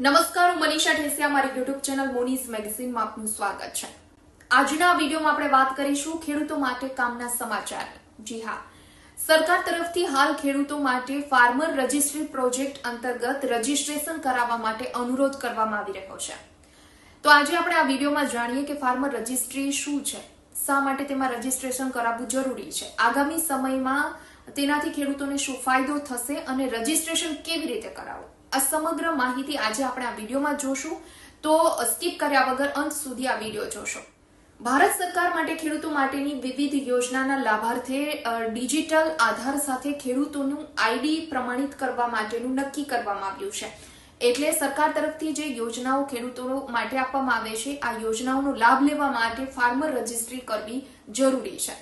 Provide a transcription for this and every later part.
નમસ્કાર, હું મનીષા ઠેસિયા મારી યુટ્યુબ ચેનલ મોનીસ મેગઝીનમાં આપનું સ્વાગત છે. આજના વિડીયોમાં આપણે વાત કરીશું ખેડૂતો માટે કામના સમાચાર. જી હા. સરકાર તરફથી હાલ ખેડૂતો માટે ફાર્મર રજિસ્ટ્રી પ્રોજેક્ટ અંતર્ગત રજીસ્ટ્રેશન કરાવવા માટે અનુરોધ કરવામાં આવી રહ્યો છે. તો આજે આપણે આ વિડીયોમાં જાણીએ કે ફાર્મર રજિસ્ટ્રી શું છે, શા માટે તેમાં રજીસ્ટ્રેશન કરાવવું જરૂરી છે, આગામી સમયમાં તેનાથી ખેડૂતોને શું ફાયદો થશે અને રજીસ્ટ્રેશન કેવી રીતે કરાવવું? આ સમગ્ર માહિતી આજે આપણે આ વિડીયોમાં જોશું. તો સ્કીપ કર્યા વગર અંત સુધી આ વીડિયો જોશો. ભારત સરકાર માટે ખેડૂતો માટેની વિવિધ યોજનાના લાભાર્થે ડિજિટલ આધાર સાથે ખેડૂતોનું આઈડી પ્રમાણિત કરવા માટેનું નક્કી કરવામાં આવ્યું છે. એટલે સરકાર તરફથી જે યોજનાઓ ખેડૂતો માટે આપવામાં આવે છે, આ યોજનાઓનો લાભ લેવા માટે ફાર્મર રજિસ્ટ્રી કરવી જરૂરી છે.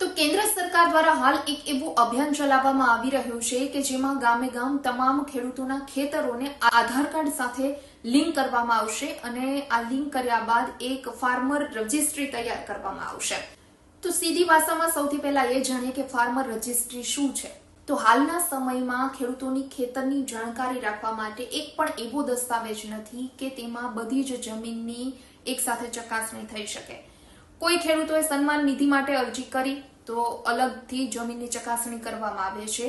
તો કેન્દ્ર સરકાર દ્વારા હાલ એક એવું અભિયાન ચલાવવામાં આવી રહ્યું છે કે જેમાં ગામે ગામ તમામ ખેડૂતોના ખેતરોને આધાર કાર્ડ સાથે લિંક કરવામાં આવશે અને આ લિંક કર્યા બાદ એક ફાર્મર રજિસ્ટ્રી તૈયાર કરવામાં આવશે. તો સીધી ભાષામાં સૌથી પહેલા એ જાણીએ કે ફાર્મર રજિસ્ટ્રી શું છે? તો હાલના સમયમાં ખેડૂતોની ખેતરની જાણકારી રાખવા માટે એક પણ એવો દસ્તાવેજ નથી કે તેમાં બધી જ જમીનની એક સાથે ચકાસણી થઈ શકે. કોઈ ખેડૂતોએ સન્માન નિધિ માટે અરજી કરી તો અલગથી જમીનની ચકાસણી કરવામાં આવે છે.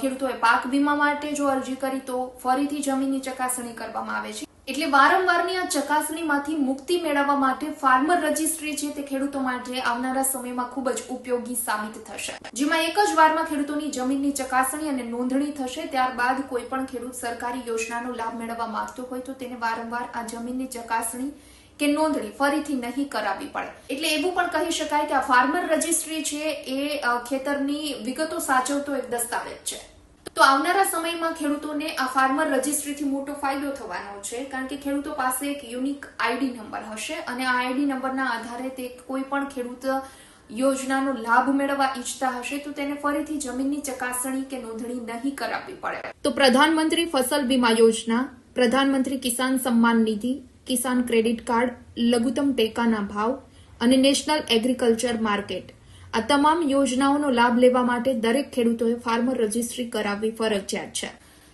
ખેડૂતોએ પાક વીમા માટે જો અરજી કરી તો ફરીથી જમીનની ચકાસણી કરવામાં આવે છે. એટલે વારંવારની આ ચકાસણીમાંથી મુક્તિ મેળવવા માટે ફાર્મર રજિસ્ટ્રી છે તે ખેડૂતો માટે આવનારા સમયમાં ખૂબ જ ઉપયોગી સાબિત થશે. જેમાં એક જ વારમાં ખેડૂતોની જમીનની ચકાસણી અને નોંધણી થશે. ત્યારબાદ કોઈ પણ ખેડૂત સરકારી યોજનાનો લાભ મેળવવા માંગતો હોય તો તેને વારંવાર આ જમીનની ચકાસણી કે નોંધણી ફરીથી નહીં કરાવવી પડે. એટલે એવું પણ કહી શકાય કે આ ફાર્મર રજિસ્ટ્રી છે એ ખેતરની વિગતો સાચવતો એક દસ્તાવેજ છે. તો આવનારા સમયમાં ખેડૂતોને આ ફાર્મર રજિસ્ટ્રીથી મોટો ફાયદો થવાનો છે, કારણ કે ખેડૂતો પાસે એક યુનિક આઈડી નંબર હશે અને આ આઈડી નંબરના આધારે તે કોઈ પણ ખેડૂત યોજનાનો લાભ મેળવવા ઈચ્છતા હશે, તો તેને ફરીથી જમીનની ચકાસણી કે નોંધણી નહીં કરાવવી પડે. તો પ્રધાનમંત્રી ફસલ બીમા યોજના, પ્રધાનમંત્રી કિસાન સન્માન નિધિ કિસાન ક્રેડિટ કાર્ડ, લઘુત્તમ ટેકાના ભાવ અને નેશનલ એગ્રીકલ્ચર માર્કેટ. આ તમામ યોજનાઓનો લાભ લેવા માટે દરેક ખેડૂતોએ ફાર્મર રજિસ્ટ્રી કરાવવી ફરજિયાત છે.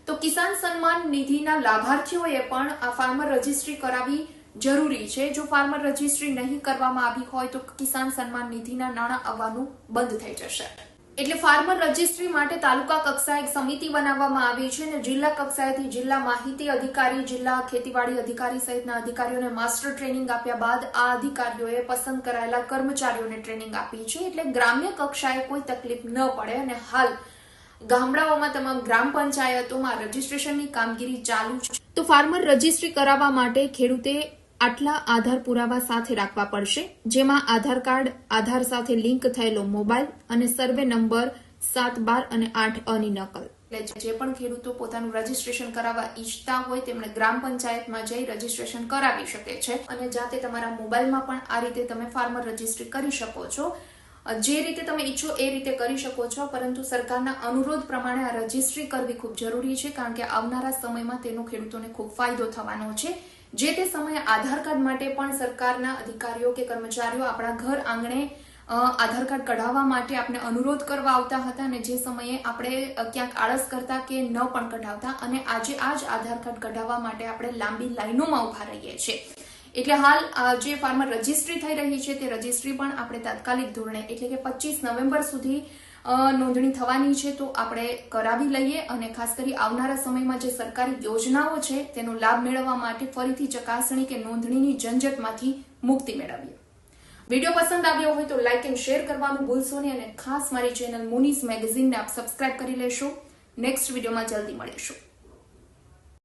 તો કિસાન સન્માન નિધિના લાભાર્થીઓએ પણ આ ફાર્મર રજિસ્ટ્રી કરાવવી જરૂરી છે. જો ફાર્મર રજિસ્ટ્રી નહીં કરવામાં આવી હોય તો કિસાન સન્માન નિધિના નાણાં આવવાનું બંધ થઈ જશે. એટલે ફાર્મર રજિસ્ટ્રી માટે તાલુકા કક્ષાએ એક સમિતિ બનાવવામાં આવી છે અને જિલ્લા કક્ષાએથી જિલ્લા માહિતી અધિકારી, જિલ્લા ખેતીવાડી અધિકારી સહિતના અધિકારીઓને માસ્ટર ટ્રેનિંગ આપ્યા બાદ આ અધિકારીઓએ પસંદ કરાયેલા કર્મચારીઓને ટ્રેનિંગ આપી છે. એટલે ગ્રામ્ય કક્ષાએ કોઈ તકલીફ ન પડે અને હાલ ગામડાઓમાં તમામ ગ્રામ પંચાયતોમાં રજીસ્ટ્રેશનની કામગીરી ચાલુ છે. તો ફાર્મર રજિસ્ટ્રી કરાવવા માટે ખેડૂતે આટલા આધાર પુરાવા સાથે રાખવા પડશે, જેમાં આધાર કાર્ડ, આધાર સાથે લિંક થયેલો મોબાઈલ અને સર્વે નંબર સાત બાર અને આઠ અની નકલ. એટલે જે પણ ખેડૂતો પોતાનું રજીસ્ટ્રેશન કરાવવા ઈચ્છતા હોય, તેમણે ગ્રામ પંચાયતમાં જઈ રજીસ્ટ્રેશન કરાવી શકે છે અને જાતે તમારા મોબાઈલમાં પણ આ રીતે તમે ફાર્મર રજિસ્ટ્રી કરી શકો છો. જે રીતે તમે ઈચ્છો એ રીતે કરી શકો છો, પરંતુ સરકારના અનુરોધ પ્રમાણે આ રજિસ્ટ્રી કરવી ખૂબ જરૂરી છે, કારણ કે આવનારા સમયમાં તેનો ખેડૂતોને ખૂબ ફાયદો થવાનો છે. જે તે સમયે આધાર કાર્ડ માટે પણ સરકારના અધિકારીઓ કે કર્મચારીઓ આપણા ઘર આંગણે આધાર કાર્ડ કઢાવવા માટે આપણે અનુરોધ કરવા આવતા હતા અને જે સમયે આપણે ક્યાંક આળસ કરતા કે ન પણ કઢાવતા અને આજે આ જ આધાર કાર્ડ કઢાવવા માટે આપણે લાંબી લાઈનોમાં ઊભા રહીએ છીએ. એટલે હાલ જે ફાર્મર રજિસ્ટ્રી થઈ રહી છે તે રજિસ્ટ્રી પણ આપણે તાત્કાલિક ધોરણે એટલે કે પચીસ નવેમ્બર સુધી નોંધણી થવાની છે તો આપણે કરાવી લઈએ અને ખાસ કરી આવનારા સમયમાં જે સરકારી યોજનાઓ છે તેનો લાભ મેળવવા માટે ફરીથી ચકાસણી કે નોંધણીની ઝંઝટમાંથી મુક્તિ મેળવીએ. વીડિયો પસંદ આવ્યો હોય તો લાઇક એન્ડ શેર કરવાનું ભૂલશો નહીં અને ખાસ મારી ચેનલ મુનીસ મેગેઝિનને આપ સબસ્ક્રાઇબ કરી લેશો. નેક્સ્ટ વિડીયોમાં જલ્દી મળીશું.